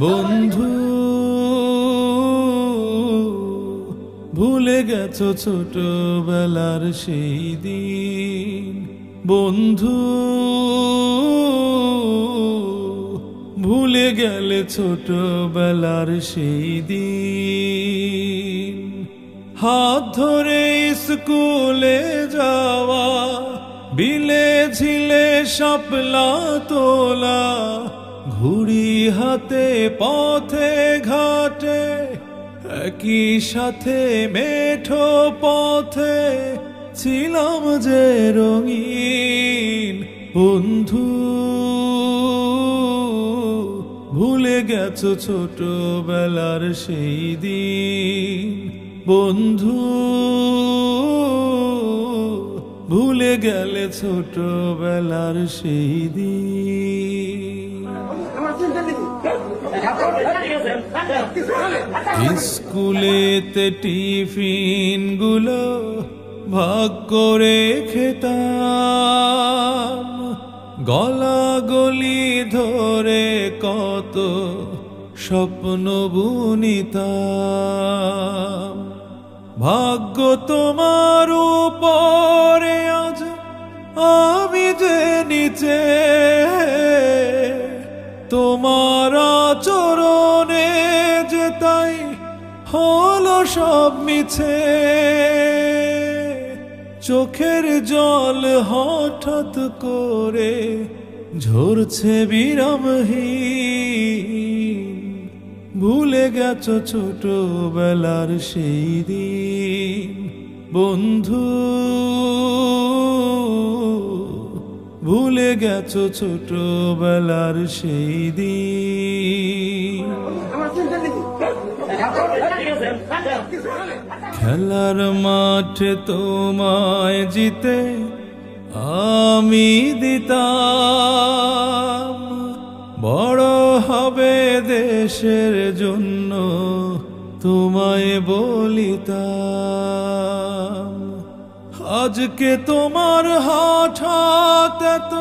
বন্ধু, ভুলে গেছো ছোটবেলার সেই দিন। বন্ধু, ভুলে গেলে ছোটবেলার সেই দিন। হাত ধরে স্কুলে যাওয়া, বিলে ঝিলে শাপলা তোলা, ঘুড়ি হাতে পথে ঘাটে, একই সাথে মেঠো পথে ছিলাম যে রঙিন বন্ধু। ভুলে গেছো ছোটবেলার সেই দিন, বন্ধু। ভুলে গেলে ছোটবেলার সেই দিন। স্কুলেতে টিফিনগুলো ভাগ করে খেতাম। গলা গলি ধরে কত স্বপ্ন বুনিতাম। ভাগ্য তোমার উপরে আমি যে নিচে তোমার চরণে যে তাই হলো সব মিছে। চোখের জল হঠাৎ করে ঝরছে বিরামহীন। ভুলে গেছো ছোটবেলার সেই দিন। বন্ধু গেছো ছোটবেলার সেই দিন। খেলার মাঠে তোমায় জিতে আমি দিতাম। বড় হবে দেশের জন্য তোমায় বলিতাম। আজকে তোমার হঠাৎ এত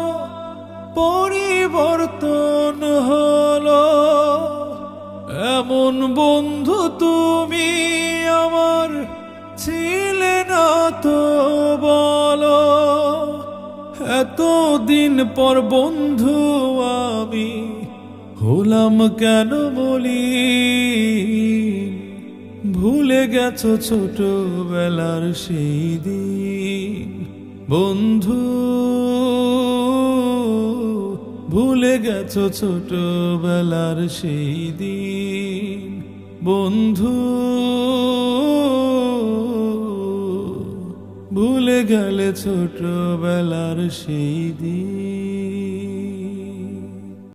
পরিবর্তন হলো। এমন বন্ধু তুমি আমার ছিলে না তো বলো। এতদিন পর বন্ধু আমি হলাম কেন বলি? ভুলে গেছো ছোটবেলার সেই দিন। বন্ধু ভুলে গেছো ছোটবেলার সেই দিন। বন্ধু ভুলে গেলে ছোটবেলার সেই দিন।